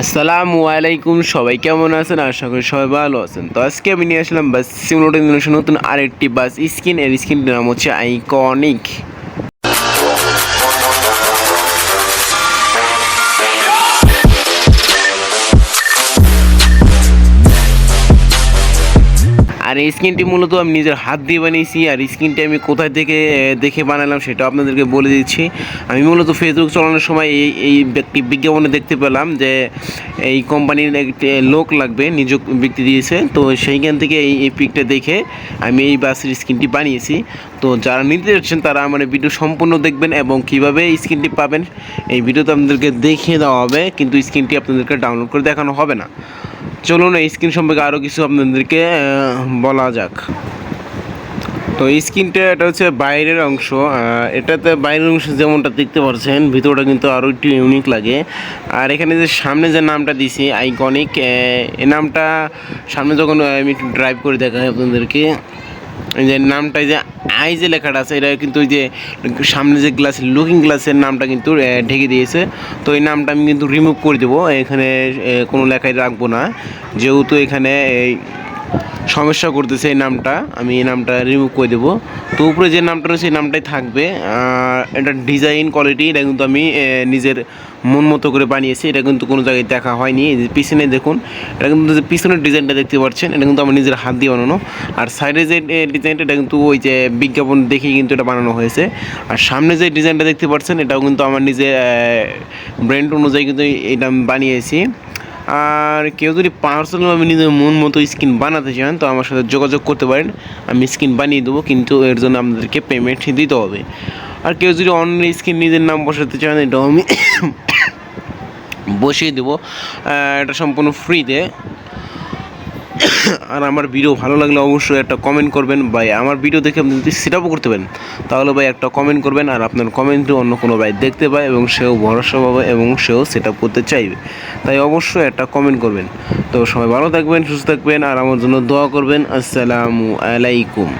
আসসালামু আলাইকুম, সবাই কেমন আছেন? আশা করি সবাই ভালো আছেন। তো আজকে আমি নিয়ে আসলাম বাস, সিমুলেটার নতুন আরেকটি বাস, স্কিন, এর স্কিনটির নাম হচ্ছে আইকনিক। আর এই স্ক্রিনটি মূলত আমি নিজের হাত দিয়ে বানিয়েছি, আর স্ক্রিনটি আমি কোথায় থেকে দেখে বানালাম সেটাও আপনাদেরকে বলে দিচ্ছি। আমি মূলত ফেসবুক চালানোর সময় এই এই ব্যক্তি বিজ্ঞাপনে দেখতে পেলাম যে এই কোম্পানির একটি লোক লাগবে নিযোগ ব্যক্তি দিয়েছে। তো সেইখান থেকে এই এই পিকটা দেখে আমি এই বাসের স্ক্রিনটি বানিয়েছি। তো যারা নিতে যাচ্ছেন, তারা আমার ভিডিও সম্পূর্ণ দেখবেন এবং কীভাবে এই স্কিনটি পাবেন, এই ভিডিওতে আপনাদেরকে দেখিয়ে দেওয়া হবে, কিন্তু স্ক্রিনটি আপনাদেরকে ডাউনলোড করে দেখানো হবে না। চলুন এই স্ক্রিন সম্পর্কে আরও কিছু আপনাদেরকে বলা যাক। তো এই স্ক্রিনটা এটা হচ্ছে বাইরের অংশ। এটাতে বাইরের অংশ যেমনটা দেখতে পাচ্ছেন, ভিতরটা কিন্তু আরও একটু ইউনিক লাগে। আর এখানে যে সামনে যে নামটা দিছি আইকনিক এ নামটা সামনে যখন আমি একটু ড্রাইভ করে দেখাই আপনাদেরকে। যে নামটা যে আই যে লেখাটা আছে, এটা কিন্তু ওই যে সামনে যে গ্লাস লুকিং গ্লাসের নামটা কিন্তু ঢেকে দিয়েছে। তো এই নামটা আমি কিন্তু রিমুভ করে দেবো। এখানে কোনো লেখাই রাখব না। যেহেতু এখানে এই সমস্যা করতেছে এই নামটা, আমি এই নামটা রিমুভ করে দেবো। তো উপরে যে নামটা রয়েছে নামটাই থাকবে। এটা ডিজাইন কোয়ালিটি এটা কিন্তু আমি নিজের মন মতো করে বানিয়েছি। এটা কিন্তু কোনো জায়গায় দেখা হয়নি। এই যে পিছনে দেখুন, এটা কিন্তু যে পিছনের ডিজাইনটা দেখতে পাচ্ছেন, এটা কিন্তু আমার নিজের হাত দিয়ে বানানো। আর সাইডে যে ডিজাইনটা এটা কিন্তু ওই যে বিজ্ঞাপন দেখেই কিন্তু এটা বানানো হয়েছে। আর সামনে যে ডিজাইনটা দেখতে পাচ্ছেন, এটাও কিন্তু আমার নিজের ব্র্যান্ড অনুযায়ী কিন্তু এটা আমি বানিয়েছি। আর কেউ যদি পার্সোনাল আমি নিজের মন মতো স্ক্রিন বানাতে চান, তো আমার সাথে যোগাযোগ করতে পারেন। আমি স্ক্রিন বানিয়ে দেবো, কিন্তু এর জন্য আপনাদেরকে পেমেন্ট দিতে হবে। আর কেউ যদি অন্য স্ক্রিন নিজের নাম বসাতে চান, এটাও আমি বসিয়ে দেবো। এটা সম্পূর্ণ ফ্রিতে আর আমার ভিডিও ভালো লাগলে অবশ্যই একটা কমেন্ট করবেন। ভাই, আমার ভিডিও দেখে আপনি যদি সেট করতে পারেন, তাহলে ভাই একটা কমেন্ট করবেন আর আপনার কমেন্টে অন্য কোনো ভাই দেখতে পায় এবং সেও ভরসা পাবে এবং সেও সেট করতে চাইবে। তাই অবশ্যই একটা কমেন্ট করবেন। তো সবাই ভালো থাকবেন, সুস্থ থাকবেন আর আমার জন্য দোয়া করবেন। আসসালামু আলাইকুম।